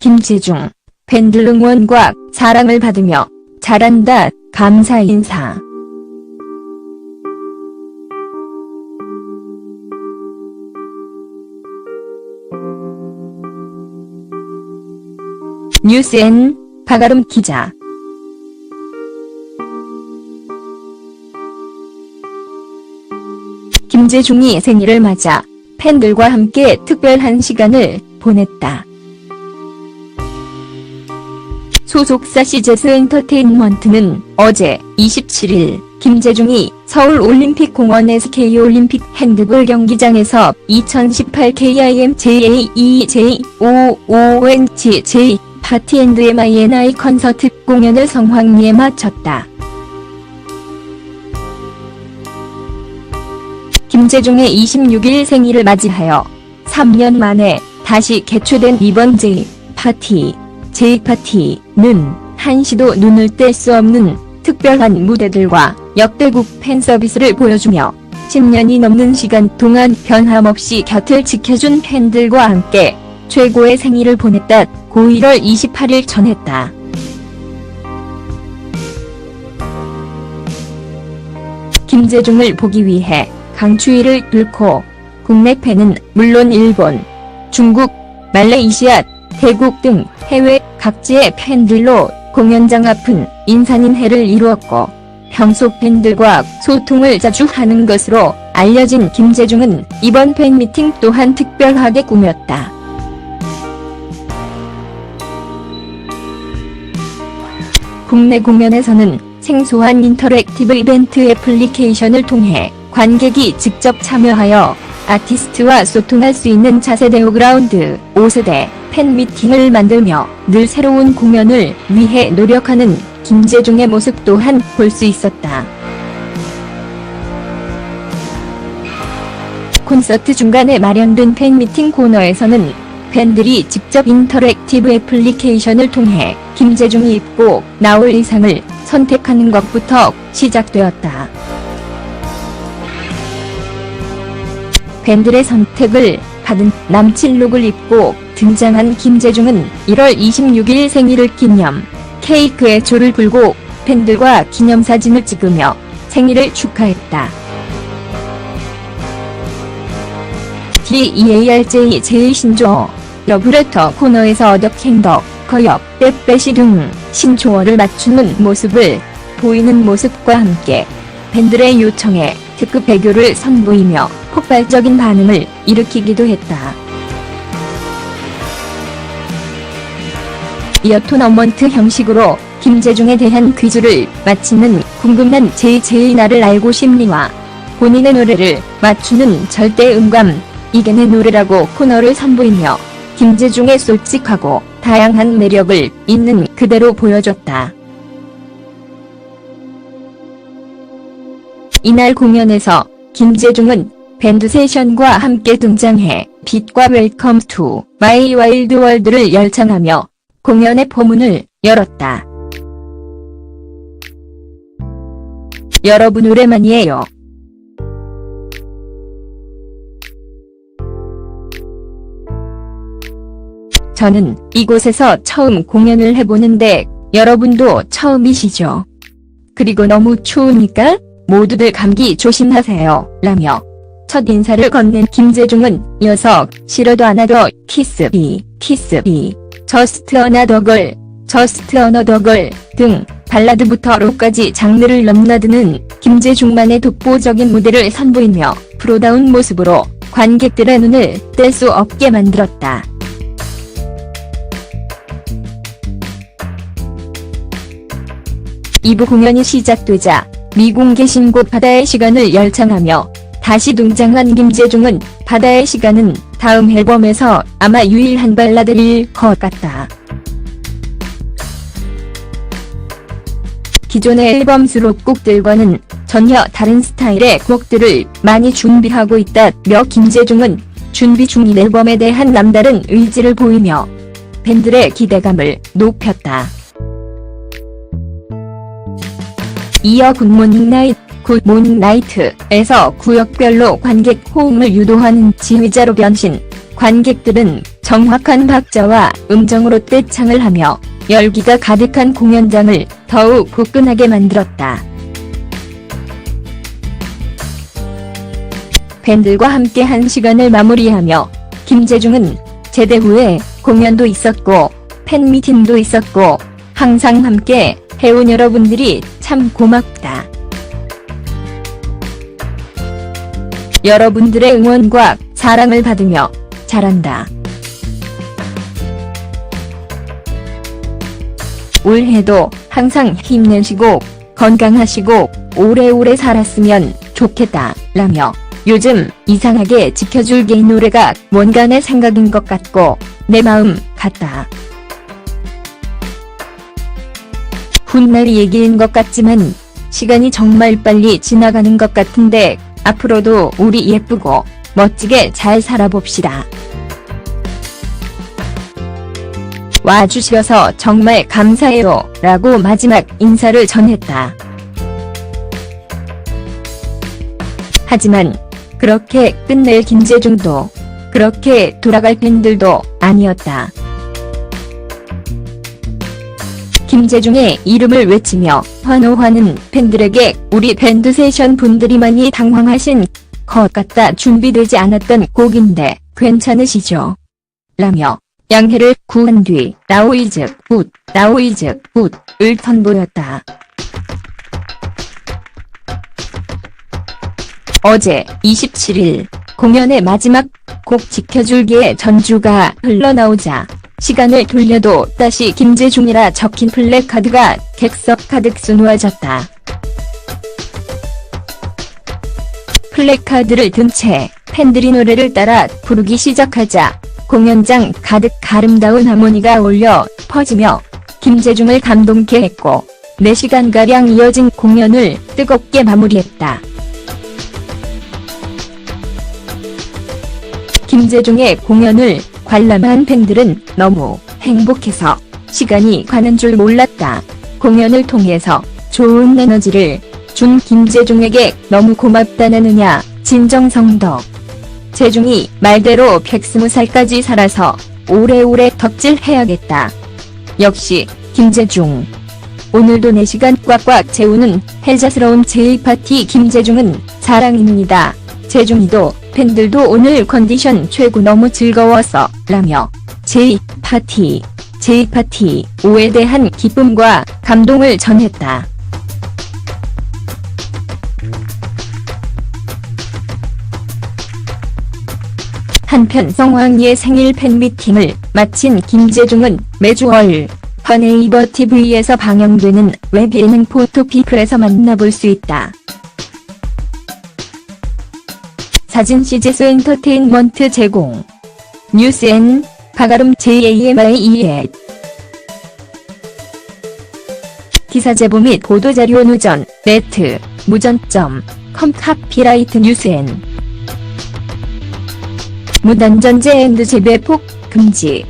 김재중, 팬들 응원과 사랑을 받으며 잘한다, 감사 인사. 뉴스N 박아름 기자 김재중이 생일을 맞아 팬들과 함께 특별한 시간을 보냈다. 소속사 시제스 엔터테인먼트는 어제 27일 김재중이 서울 올림픽 공원 SK 올림픽 핸드볼 경기장에서 2018 KIMJAEJ55NCJ 파티 앤드 MINI 콘서트 공연을 성황리에 마쳤다. 김재중의 26일 생일을 맞이하여 3년 만에 다시 개최된 이번 J 파티, J 파티 는 한시도 눈을 뗄 수 없는 특별한 무대들과 역대급 팬 서비스를 보여주며 10년이 넘는 시간 동안 변함없이 곁을 지켜준 팬들과 함께 최고의 생일을 보냈다. 고 1월 28일 전했다. 김재중을 보기 위해 강추위를 뚫고 국내 팬은 물론 일본, 중국, 말레이시아, 태국 등 해외 각지의 팬들로 공연장 앞은 인산인해를 이루었고 평소 팬들과 소통을 자주 하는 것으로 알려진 김재중은 이번 팬미팅 또한 특별하게 꾸몄다. 국내 공연에서는 생소한 인터랙티브 이벤트 애플리케이션을 통해 관객이 직접 참여하여 아티스트와 소통할 수 있는 차세대 오그라운드 5세대 팬미팅을 만들며 늘 새로운 공연을 위해 노력하는 김재중의 모습 또한 볼 수 있었다. 콘서트 중간에 마련된 팬미팅 코너에서는 팬들이 직접 인터랙티브 애플리케이션을 통해 김재중이 입고 나올 의상을 선택하는 것부터 시작되었다. 팬들의 선택을 받은 남칠룩을 입고 등장한 김재중은 1월 26일 생일을 기념 케이크에 조를 불고 팬들과 기념사진을 찍으며 생일을 축하했다. DEARJ 제이신조 러브레터 코너에서 어덕행덕, 거역, 빼빼시 등 신조어를 맞추는 모습을 보이는 모습과 함께 팬들의 요청에 특급 애교를 선보이며 폭발적인 반응을 일으키기도 했다. 이어 토너먼트 형식으로 김재중에 대한 퀴즈를 마치는 궁금한 제이제이 나를 알고 심리와 본인의 노래를 맞추는 절대 음감 이게 내 노래라고 코너를 선보이며 김재중의 솔직하고 다양한 매력을 있는 그대로 보여줬다. 이날 공연에서 김재중은 밴드 세션과 함께 등장해 빛과 웰컴 투 마이 와일드 월드를 열창하며 공연의 포문을 열었다. 여러분 오랜만이에요. 저는 이곳에서 처음 공연을 해보는데 여러분도 처음이시죠? 그리고 너무 추우니까 모두들 감기 조심하세요. 라며 첫 인사를 건넨 김재중은 이어서 싫어도 안 하도 키스비, 키스비, 저스트 어나더걸, 저스트 어너더걸 등 발라드부터 록까지 장르를 넘나드는 김재중만의 독보적인 무대를 선보이며 프로다운 모습으로 관객들의 눈을 뗄 수 없게 만들었다. 이부 공연이 시작되자 미공개 신곡 바다의 시간을 열창하며 다시 등장한 김재중은 바다의 시간은 다음 앨범에서 아마 유일한 발라드일 것 같다. 기존의 앨범 수록곡들과는 전혀 다른 스타일의 곡들을 많이 준비하고 있다며 김재중은 준비 중인 앨범에 대한 남다른 의지를 보이며 팬들의 기대감을 높였다. 이어 굿모닝 나이트, 굿모닝 나이트에서 구역별로 관객 호응을 유도하는 지휘자로 변신. 관객들은 정확한 박자와 음정으로 떼창을 하며 열기가 가득한 공연장을 더욱 후끈하게 만들었다. 팬들과 함께 한 시간을 마무리하며 김재중은 제대 후에 공연도 있었고 팬미팅도 있었고 항상 함께 해온 여러분들이 참 고맙다. 여러분들의 응원과 사랑을 받으며 잘한다. 올해도 항상 힘내시고 건강하시고 오래오래 살았으면 좋겠다. 라며 요즘 이상하게 지켜줄 게이 노래가 뭔가 내 생각인 것 같고 내 마음 같다. 훗날 얘기인 것 같지만 시간이 정말 빨리 지나가는 것 같은데 앞으로도 우리 예쁘고 멋지게 잘 살아봅시다. 와주셔서 정말 감사해요. 라고 마지막 인사를 전했다. 하지만 그렇게 끝낼 김재중도 그렇게 돌아갈 팬들도 아니었다. 김재중의 이름을 외치며 환호하는 팬들에게 우리 밴드 세션 분들이 많이 당황하신 것 같다 준비되지 않았던 곡인데 괜찮으시죠? 라며 양해를 구한 뒤 나오이즈 굿 나오이즈 굿을 선보였다. 어제 27일 공연의 마지막 곡 지켜줄기의 전주가 흘러나오자 시간을 돌려도 다시 김재중이라 적힌 플래카드가 객석 가득 수놓아졌다. 플래카드를 든 채 팬들이 노래를 따라 부르기 시작하자 공연장 가득 아름다운 하모니가 올려 퍼지며 김재중을 감동케 했고 4시간가량 이어진 공연을 뜨겁게 마무리했다. 김재중의 공연을 관람한 팬들은 너무 행복해서 시간이 가는 줄 몰랐다. 공연을 통해서 좋은 에너지를 준 김재중에게 너무 고맙다는 은야, 진정성덕. 재중이 말대로 120살까지 살아서 오래오래 덕질해야겠다. 역시 김재중. 오늘도 4시간 꽉꽉 채우는 헬자스러운 제이파티 김재중은 사랑입니다. 재중이도 팬들도 오늘 컨디션 최고 너무 즐거워서 라며 제이파티 제이파티 5에 대한 기쁨과 감동을 전했다. 한편 성황리의 생일 팬미팅을 마친 김재중은 매주 월 헌네이버 TV에서 방영되는 웹 예능 포토피플에서 만나볼 수 있다. 사진 CGS 엔터테인먼트 제공. 뉴스엔 가가름 JAMIE 기사 제보 및 보도자료 누전 네트 무전점 컴 카피라이트 뉴스엔. 무단전제 앤드 재배폭 금지